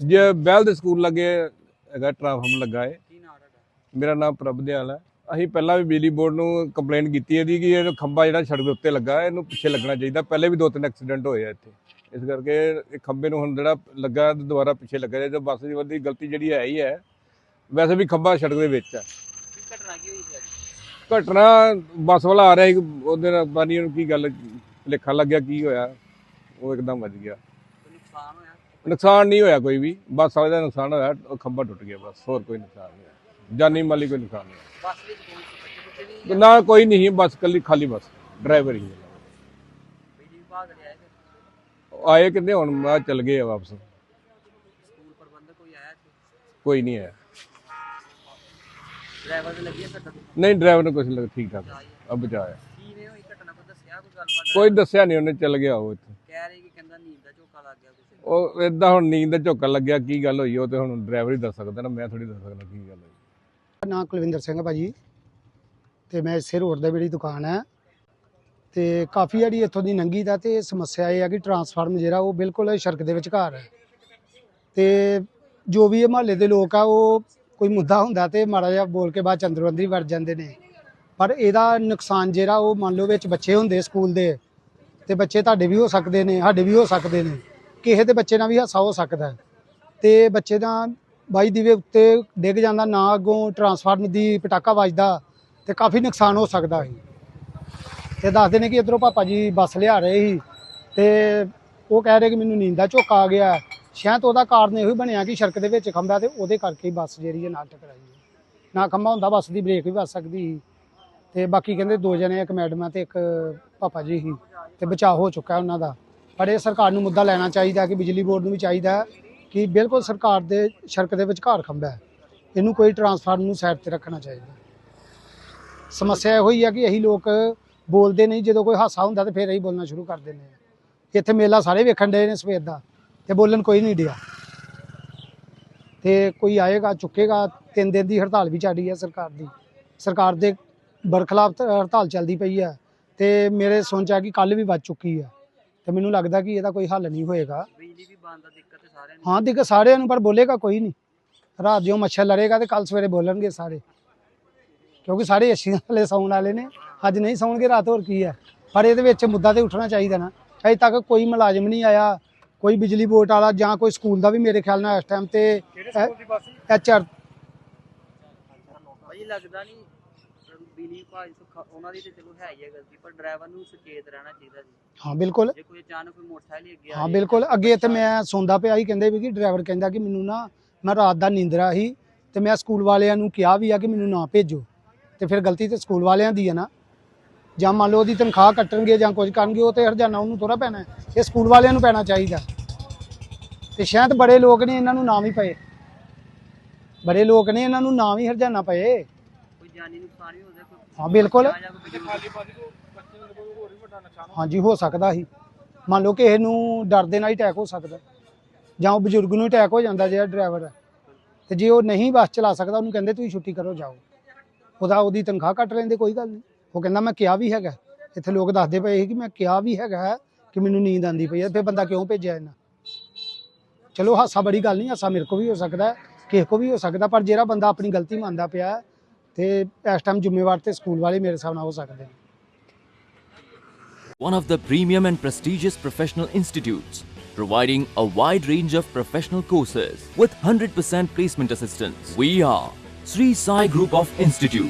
ਜੇ ਬੈਲ ਦੇ ਸਕੂਲ ਲੱਗੇ ਹੈਗਾ ਟ੍ਰਾਂਸਫਾਰਮ ਲੱਗਾ ਹੈ ਮੇਰਾ ਨਾਮ ਪ੍ਰਭਦਿਆਲ ਹੈ। ਅਸੀਂ ਪਹਿਲਾਂ ਵੀ ਬਿਜਲੀ ਬੋਰਡ ਨੂੰ ਕੰਪਲੇਂਟ ਕੀਤੀ ਇਹਦੀ ਕਿ ਇਹ ਖੰਭਾ ਜਿਹੜਾ ਸੜਕ ਦੇ ਉੱਤੇ ਲੱਗਾ ਇਹਨੂੰ ਪਿੱਛੇ ਲੱਗਣਾ ਚਾਹੀਦਾ। ਪਹਿਲੇ ਵੀ ਦੋ ਤਿੰਨ ਐਕਸੀਡੈਂਟ ਹੋਏ ਆ ਇੱਥੇ। ਇਸ ਕਰਕੇ ਇਹ ਖੰਭੇ ਨੂੰ ਹੁਣ ਜਿਹੜਾ ਲੱਗਾ ਦੁਬਾਰਾ ਪਿੱਛੇ ਲੱਗਾ ਜਾਏ ਬੱਸ ਦੀ ਵੱਡੀ ਗਲਤੀ ਜਿਹੜੀ ਹੈ ਹੀ ਹੈ। ਵੈਸੇ ਵੀ ਖੰਭਾ ਸੜਕ ਦੇ ਵਿੱਚ ਹੈ। ਘਟਨਾ ਕੀ ਹੋਈ ਸੀ ਘਟਨਾ ਬੱਸ ਵਾਲਾ ਆ ਰਿਹਾ ਸੀ, ਉਹਦੇ ਨਾਲ ਪਤਾ ਨਹੀਂ ਕੀ ਗੱਲ ਲਿਖਣ ਲੱਗਿਆ, ਕੀ ਹੋਇਆ? ਉਹ ਇੱਕਦਮ ਵੱਜ ਗਿਆ। ਨੁਕਸਾਨ ਨਹੀਂ ਹੋਇਆ ਕੋਈ ਵੀ ਬੱਸ ਵਾਲੇ ਦਾ ਨੁਕਸਾਨ ਹੋਇਆ ਉਹ ਖੰਭਾ ਟੁੱਟ ਗਿਆ ਬਸ ਹੋਰ ਕੋਈ ਨੁਕਸਾਨ ਨਹੀਂ ਹੋਇਆ। ਜਾਨੀ ਮਾਲੀ ਕੋਈ ਨੁਕਸਾਨ ਨਹੀਂ ਹੋਇਆ। ਬੱਸ ਵਿੱਚ ਕੌਣ ਸੀ ਬੱਚੇ? ਬੱਚੇ ਵੀ ਨਾ ਕੋਈ ਨਹੀਂ ਬੱਸ ਕੱਲੀ ਖਾਲੀ ਬੱਸ ਡਰਾਈਵਰ ਹੀ ਸੀ। ਬਿਜਲੀ ਵਿਭਾਗ ਦੇ ਆਏ ਕਿੰਨੇ ਹੁਣ ਮੈਂ ਚੱਲ ਗਏ ਆ ਵਾਪਸ। ਸਕੂਲ ਪ੍ਰਬੰਧਕ ਕੋਈ ਆਇਆ ਸੀ ਕੋਈ ਨਹੀਂ ਆਇਆ। ਡਰਾਈਵਰ ਦੇ ਲੱਗੀ ਸੱਟ? ਨਹੀਂ ਡਰਾਈਵਰ ਨੂੰ ਕੁਝ ਲੱਗ ਠੀਕ ਠਾਕ ਆ। ਬਚਾਇਆ। ਨੇ ਹੋਈ ਘਟਨਾ? ਕੋਈ ਦੱਸਿਆ ਕੋਈ ਗੱਲਬਾਤ? ਕੋਈ ਦੱਸਿਆ ਨਹੀਂ ਉਹਨੇ ਚੱਲ ਗਿਆ ਉਹ ਇੱਥੇ। ਉਹ ਇਦਾਂ ਹੁਣ ਨੀਂਦ ਦਾ ਝੋਕਾ ਲੱਗਿਆ ਕੀ ਗੱਲ ਹੋਈ ਉਹ ਤੇ ਹੁਣ ਡਰਾਈਵਰ ਹੀ ਦੱਸ ਸਕਦਾ ਨਾ ਮੈਂ ਥੋੜੀ ਦੱਸ ਸਕਦਾ ਕੀ ਗੱਲ ਹੋਈ। ਨਾਂ ਕੁਲਵਿੰਦਰ ਸਿੰਘ ਭਾਜੀ। ਤੇ ਮੈਂ ਇਸੇ ਰੋਡ ਦੇ ਮੇਰੀ ਦੁਕਾਨ ਹੈ ਤੇ ਕਾਫੀ ਜਿਹੜੀ ਇੱਥੋਂ ਦੀ ਨੰਗੀ ਦਾ ਤੇ ਸਮੱਸਿਆ ਇਹ ਆ ਕਿ ਟਰਾਂਸਫਾਰਮ ਜਿਹੜਾ ਉਹ ਬਿਲਕੁਲ ਸੜਕ ਦੇ ਵਿਚਕਾਰ ਹੈ ਤੇ ਜੋ ਵੀ ਇਹ ਮਹੱਲੇ ਦੇ ਲੋਕ ਆ ਉਹ ਕੋਈ ਮੁੱਦਾ ਹੁੰਦਾ ਤੇ ਮਾੜਾ ਜਿਹਾ ਬੋਲ ਕੇ ਬਾਅਦ ਚ ਅੰਦਰੋਂ ਅੰਦਰ ਹੀ ਵੜ ਜਾਂਦੇ ਨੇ। ਪਰ ਇਹਦਾ ਨੁਕਸਾਨ ਜਿਹੜਾ ਉਹ ਮੰਨ ਲਓ ਵਿੱਚ ਬੱਚੇ ਹੁੰਦੇ ਸਕੂਲ ਦੇ ਤੇ ਬੱਚੇ ਤੁਹਾਡੇ ਵੀ ਹੋ ਸਕਦੇ ਨੇ, ਸਾਡੇ ਵੀ ਹੋ ਸਕਦੇ ਨੇ। ਕਿਸੇ ਦੇ ਬੱਚੇ ਨਾਲ ਵੀ ਹਾਸਾ ਹੋ ਸਕਦਾ ਹੈ। ਤੇ ਬੱਚੇ ਦਾ ਬਾਈ ਦੀਵੇ ਉੱਤੇ ਡਿੱਗ ਜਾਂਦਾ, ਨਾ ਅੱਗੋਂ ਟਰਾਂਸਫਾਰਮ ਦੀ ਪਟਾਕਾ ਵੱਜਦਾ ਤੇ ਕਾਫੀ ਨੁਕਸਾਨ ਹੋ ਸਕਦਾ ਸੀ। ਤੇ ਦੱਸਦੇ ਨੇ ਕਿ ਇਧਰੋਂ ਪਾਪਾ ਜੀ ਬੱਸ ਲਿਆ ਰਹੇ ਸੀ ਤੇ ਉਹ ਕਹਿ ਰਹੇ ਕਿ ਮੈਨੂੰ ਨੀਂਦ ਦਾ ਝੋਕਾ ਆ ਗਿਆ ਸ਼ਾਇਦ ਉਹਦਾ ਕਾਰਨ ਇਹੋ ਹੀ ਬਣਿਆ ਕਿ ਸੜਕ ਦੇ ਵਿੱਚ ਖੰਭਾ ਤੇ ਉਹਦੇ ਕਰਕੇ ਹੀ ਬੱਸ ਜਿਹੜੀ ਹੈ ਨਾਲ ਟਕਰਾਈ ਨਾ ਖੰਭਾ ਹੁੰਦਾ, ਬੱਸ ਦੀ ਬ੍ਰੇਕ ਵੀ ਵੱਜ ਸਕਦੀ ਸੀ। ਤੇ ਬਾਕੀ ਕਹਿੰਦੇ ਦੋ ਜਣੇ, ਇੱਕ ਮੈਡਮ ਆ ਤੇ ਇੱਕ ਪਾਪਾ ਜੀ ਸੀ। ਤੇ ਬਚਾਅ ਹੋ ਚੁੱਕਾ ਉਹਨਾਂ ਦਾ। ਪਰ ਇਹ ਸਰਕਾਰ ਨੂੰ ਮੁੱਦਾ ਲੈਣਾ ਚਾਹੀਦਾ ਕਿ ਬਿਜਲੀ ਬੋਰਡ ਨੂੰ ਵੀ ਚਾਹੀਦਾ ਕਿ ਬਿਲਕੁਲ ਸਰਕਾਰ ਦੇ ਸੜਕ ਦੇ ਵਿਚਕਾਰ ਖੰਭਾ ਹੈ। ਇਹਨੂੰ ਕੋਈ ਟਰਾਂਸਫਾਰਮ ਨੂੰ ਸਾਈਡ ਤੇ ਰੱਖਣਾ ਚਾਹੀਦਾ ਸਮੱਸਿਆ ਇਹੋ ਹੀ ਆ ਕਿ ਇਹੀ ਲੋਕ ਬੋਲਦੇ ਨਹੀਂ, ਜਦੋਂ ਕੋਈ ਹਾਸਾ ਹੁੰਦਾ ਤੇ ਫਿਰ ਇਹੀ ਬੋਲਣਾ ਸ਼ੁਰੂ ਕਰ ਦਿੰਦੇ ਆ। ਇੱਥੇ ਮੇਲਾ ਸਾਰੇ ਵੇਖਣ ਦੇ ਨੇ ਸਵੇਰ ਦਾ ਤੇ ਬੋਲਣ ਕੋਈ ਨਹੀਂ ਡਿਆ। ਤੇ ਕੋਈ ਆਏਗਾ, ਚੁੱਕੇਗਾ, ਤਿੰਨ ਦਿਨ ਦੀ ਹੜਤਾਲ ਵੀ ਚੱਲੀ ਹੈ ਸਰਕਾਰ ਦੀ। ਸਰਕਾਰ ਦੇ ਬਰਖਲਾਫ ਹੜਤਾਲ ਚੱਲਦੀ ਪਈ ਹੈ। ਤੇ ਮੇਰੇ ਸੋਚ ਆ ਕਿ ਕੱਲ ਵੀ ਵੱਜ ਚੁੱਕੀ ਹੈ ਤੇ ਮੈਨੂੰ ਲੱਗਦਾ ਕਿ ਇਹਦਾ ਕੋਈ ਹੱਲ ਨਹੀਂ ਹੋਏਗਾ। ਬਿਜਲੀ ਵੀ ਬੰਦ ਦਾ ਦਿੱਕਤ ਹੈ ਸਾਰਿਆਂ ਨੂੰ। ਹਾਂ ਦੇਖ ਸਾਰਿਆਂ ਨੂੰ ਪਰ ਬੋਲੇਗਾ ਕੋਈ ਨਹੀਂ। ਰਾਤ ਜਿਉਂ ਮੱਛਰ ਲੜੇਗਾ ਤੇ ਕੱਲ ਸਵੇਰੇ ਬੋਲਣਗੇ ਸਾਰੇ। ਕਿਉਂਕਿ ਸਾਰੇ ਏਸੀਆਂ ਵਾਲੇ ਸੌਣ ਵਾਲੇ ਨੇ। ਅੱਜ ਨਹੀਂ ਸੌਣਗੇ ਰਾਤ ਹੋਰ ਕੀ ਹੈ ਪਰ ਇਹਦੇ ਵਿੱਚ ਮੁੱਦਾ ਤੇ ਉੱਠਣਾ ਚਾਹੀਦਾ ਨਾ। ਅਜੇ ਤੱਕ ਕੋਈ ਮੁਲਾਜ਼ਮ ਨਹੀਂ ਆਇਆ ਕੋਈ ਬਿਜਲੀ ਬੋਰਡ ਵਾਲਾ ਜਾਂ ਕੋਈ ਸਕੂਲ ਦਾ ਵੀ ਮੇਰੇ ਖਿਆਲ ਨਾਲ ਇਸ ਟਾਈਮ ਤੇ ਐਚ ਆਰ ਲੱਗਦਾ ਨਹੀਂ। ਬਿਜਲੀ ਵਿਭਾਗ ਤੋਂ ਖ- ਉਹਨਾਂ ਦੀ ਤੇ ਚਲੋ ਹੈ ਹੀ ਹੈ ਗਲਤੀ ਪਰ ਡਰਾਈਵਰ ਨੂੰ ਸੁਚੇਤ ਰਹਿਣਾ ਚਾਹੀਦਾ ਹਾਂ ਬਿਲਕੁਲ। ਜੇ ਕੋਈ ਅਚਾਨਕ ਕੋਈ ਮੋਟਰਸਾਈਕਲ ਹੀ ਅੱਗੇ ਆ ਹਾਂ ਜਾਏ ਬਿਲਕੁਲ। ਅੱਗੇ ਇੱਥੇ ਮੈਂ ਸੌਂਦਾ ਪਿਆ ਸੀ ਕਹਿੰਦੇ ਵੀ ਕਿ ਡਰਾਈਵਰ ਕਹਿੰਦਾ ਕਿ ਮੈਨੂੰ ਨਾ ਮੈਂ ਰਾਤ ਦਾ ਨੀਂਦਰਾ ਸੀ ਤੇ ਮੈਂ ਸਕੂਲ ਵਾਲਿਆਂ ਨੂੰ ਕਿਹਾ ਵੀ ਆ ਕਿ ਮੈਨੂੰ ਨਾ ਭੇਜੋ। ਤੇ ਫਿਰ ਗਲਤੀ ਤੇ ਸਕੂਲ ਵਾਲਿਆਂ ਦੀ ਹੈ ਨਾ। ਜਾਂ ਮੰਨ ਲਓ ਉਹਦੀ ਤਨਖਾਹ ਕੱਟਣਗੇ ਜਾਂ ਕੁਝ ਕਰਨਗੇ ਉਹ ਤੇ ਹਰਜਾਨਾ ਉਹਨੂੰ ਥੋੜਾ ਪੈਣਾ ਹੈ। ਇਹ ਸਕੂਲ ਵਾਲਿਆਂ ਨੂੰ ਪੈਣਾ ਚਾਹੀਦਾ। ਤੇ ਸ਼ਾਇਦ ਬੜੇ ਲੋਕ ਨੇ ਇਹਨਾਂ ਨੂੰ ਨਾਮ ਹੀ ਪਏ। ਬੜੇ ਲੋਕ ਨੇ ਇਹਨਾਂ ਨੂੰ ਨਾਮ ਹੀ ਹਰਜਾਨਾ ਪਏ। ਜਾਨੀ ਨੁਕਸਾਨ ਵੀ ਹੋ ਬਿਲਕੁਲ। ਹਾਂਜੀ ਹੋ ਸਕਦਾ ਸੀ। ਮੰਨ ਲਓ ਕਿਸੇ ਨੂੰ ਡਰ ਦੇ ਨਾਲ ਹੀ ਅਟੈਕ ਹੋ ਸਕਦਾ। ਜਾਂ ਉਹ ਬਜ਼ੁਰਗ ਨੂੰ ਅਟੈਕ ਹੋ ਜਾਂਦਾ ਜਿਹੜਾ ਡਰਾਈਵਰ ਹੈ। ਤੇ ਜੇ ਉਹ ਨਹੀਂ ਬੱਸ ਚਲਾ ਸਕਦਾ ਉਹਨੂੰ ਕਹਿੰਦੇ ਤੁਸੀਂ ਛੁੱਟੀ ਕਰੋ ਜਾਓ। ਉਹਦਾ ਉਹਦੀ ਤਨਖਾਹ ਕੱਟ ਲੈਂਦੇ ਕੋਈ ਗੱਲ ਨਹੀਂ। ਉਹ ਕਹਿੰਦਾ ਮੈਂ ਕਿਹਾ ਵੀ ਹੈਗਾ। ਇੱਥੇ ਲੋਕ ਦੱਸਦੇ ਪਏ ਸੀ ਕਿ ਮੈਂ ਕਿਹਾ ਵੀ ਹੈਗਾ ਕਿ ਮੈਨੂੰ ਨੀਂਦ ਆਂਦੀ ਪਈ ਹੈ। ਫਿਰ ਬੰਦਾ ਕਿਉਂ ਭੇਜਿਆ ਇਹਨਾਂ? ਚਲੋ ਹਾਸਾ ਬੜੀ ਗੱਲ ਨਹੀਂ ਹਾਸਾ ਮੇਰੇ ਕੋ ਵੀ ਹੋ ਸਕਦਾ ਹੈ, ਕਿਸੇ ਕੋ ਵੀ ਹੋ ਸਕਦਾ ਪਰ ਜਿਹੜਾ ਬੰਦਾ ਆਪਣੀ ਗਲਤੀ ਮੰਨਦਾ ਪਿਆ ਹੈ, ਤੇ ਇਸ ਟਾਈਮ ਜ਼ਿੰਮੇਵਾਰ ਤੇ ਸਕੂਲ ਵਾਲੇ ਮੇਰੇ ਹਿਸਾਬ ਨਾਲ ਹੋ ਸਕਦੇ ਨੇ one of the premium and prestigious professional institutes, providing a wide range of professional courses with 100% placement assistance. We are Sri Sai Group of Institute,